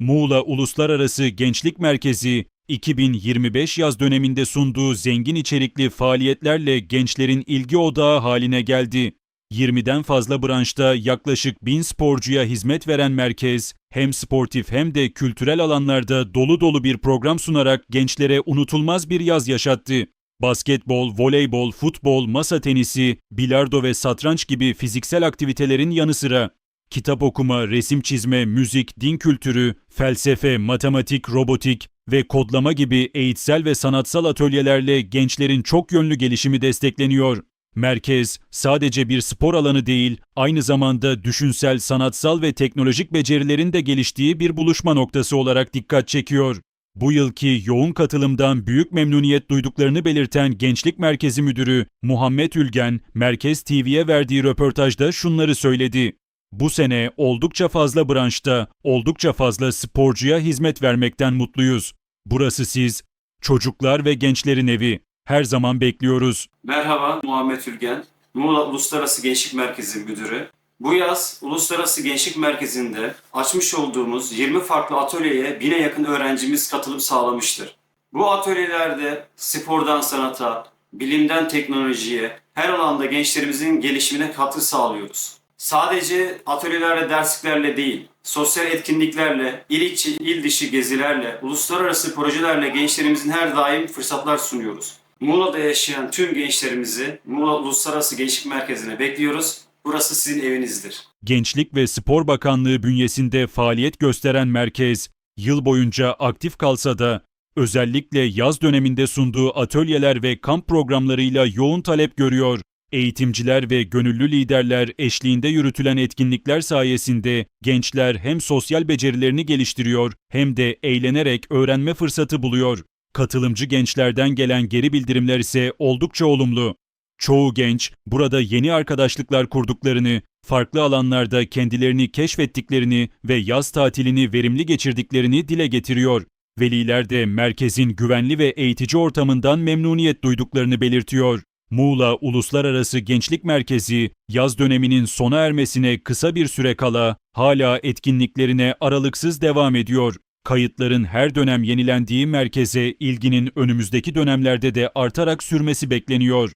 Muğla Uluslararası Gençlik Merkezi 2025 yaz döneminde sunduğu zengin içerikli faaliyetlerle gençlerin ilgi odağı haline geldi. 20'den fazla branşta yaklaşık 1000 sporcuya hizmet veren merkez, hem sportif hem de kültürel alanlarda dolu dolu bir program sunarak gençlere unutulmaz bir yaz yaşattı. Basketbol, voleybol, futbol, masa tenisi, bilardo ve satranç gibi fiziksel aktivitelerin yanı sıra kitap okuma, resim çizme, müzik, din kültürü, felsefe, matematik, robotik ve kodlama gibi eğitsel ve sanatsal atölyelerle gençlerin çok yönlü gelişimi destekleniyor. Merkez sadece bir spor alanı değil, aynı zamanda düşünsel, sanatsal ve teknolojik becerilerin de geliştiği bir buluşma noktası olarak dikkat çekiyor. Bu yılki yoğun katılımdan büyük memnuniyet duyduklarını belirten Gençlik Merkezi Müdürü Muhammed Ülgen, Merkez TV'ye verdiği röportajda şunları söyledi. Bu sene oldukça fazla branşta, oldukça fazla sporcuya hizmet vermekten mutluyuz. Burası siz, çocuklar ve gençlerin evi. Her zaman bekliyoruz. Merhaba, Muhammed Ülgen, Muğla Uluslararası Gençlik Merkezi Müdürü. Bu yaz Uluslararası Gençlik Merkezi'nde açmış olduğumuz 20 farklı atölyeye bine yakın öğrencimiz katılım sağlamıştır. Bu atölyelerde spordan sanata, bilimden teknolojiye, her alanda gençlerimizin gelişimine katkı sağlıyoruz. Sadece atölyelerle, dersliklerle değil, sosyal etkinliklerle, il içi, il dışı gezilerle, uluslararası projelerle gençlerimizin her daim fırsatlar sunuyoruz. Muğla'da yaşayan tüm gençlerimizi Muğla Uluslararası Gençlik Merkezi'ne bekliyoruz. Burası sizin evinizdir. Gençlik ve Spor Bakanlığı bünyesinde faaliyet gösteren merkez, yıl boyunca aktif kalsa da özellikle yaz döneminde sunduğu atölyeler ve kamp programlarıyla yoğun talep görüyor. Eğitimciler ve gönüllü liderler eşliğinde yürütülen etkinlikler sayesinde gençler hem sosyal becerilerini geliştiriyor hem de eğlenerek öğrenme fırsatı buluyor. Katılımcı gençlerden gelen geri bildirimler ise oldukça olumlu. Çoğu genç burada yeni arkadaşlıklar kurduklarını, farklı alanlarda kendilerini keşfettiklerini ve yaz tatilini verimli geçirdiklerini dile getiriyor. Veliler de merkezin güvenli ve eğitici ortamından memnuniyet duyduklarını belirtiyor. Muğla Uluslararası Gençlik Merkezi yaz döneminin sona ermesine kısa bir süre kala hala etkinliklerine aralıksız devam ediyor. Kayıtların her dönem yenilendiği merkeze ilginin önümüzdeki dönemlerde de artarak sürmesi bekleniyor.